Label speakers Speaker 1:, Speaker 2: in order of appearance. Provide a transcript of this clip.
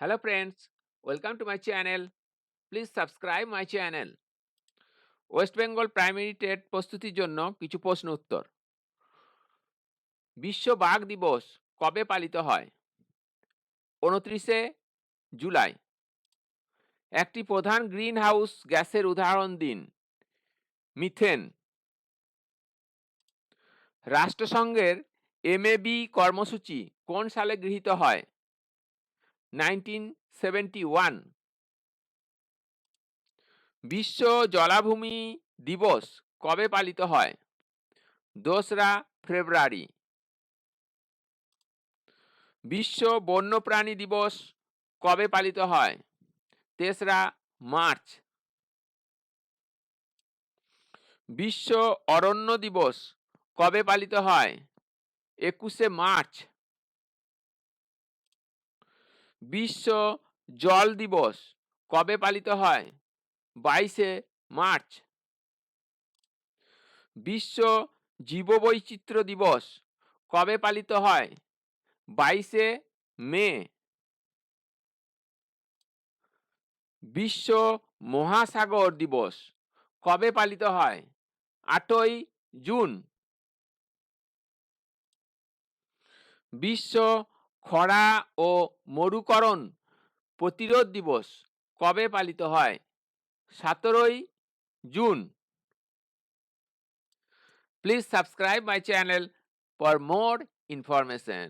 Speaker 1: Hello friends, welcome to my channel. Please subscribe my channel. West Bengal primary TET প্রস্তুতির জন্য কিছু প্রশ্ন উত্তর। বিশ্ব বাঘ দিবস কবে পালিত হয়? উনত্রিশে জুলাই। একটি প্রধান গ্রিন হাউস গ্যাসের উদাহরণ দিন মিথেন। রাষ্ট্রসংঘের এমএবি কর্মসূচি কোন সালে গৃহীত হয়? Nineteen seventy one. বিশ্ব জলাভূমি দিবস কবে পালিত হয়? দোসরা ফেব্রুয়ারি। বিশ্ব বন্যপ্রাণী দিবস কবে পালিত হয়? তেসরা মার্চ। বিশ্ব অরণ্য দিবস কবে পালিত হয়? একুশে মার্চ। বিশ্ব জল দিবস কবে পালিত হয়? বাইশে মার্চ। বিশ্ব জীববৈচিত্র্য দিবস কবে পালিত হয়? বাইশে মে। বিশ্ব মহাসাগর দিবস কবে পালিত হয়? আটই জুন। বিশ্ব খরা ও মরুকরণ প্রতিরোধ দিবস কবে পালিত হয়? সতেরোই June. Please subscribe my channel for more information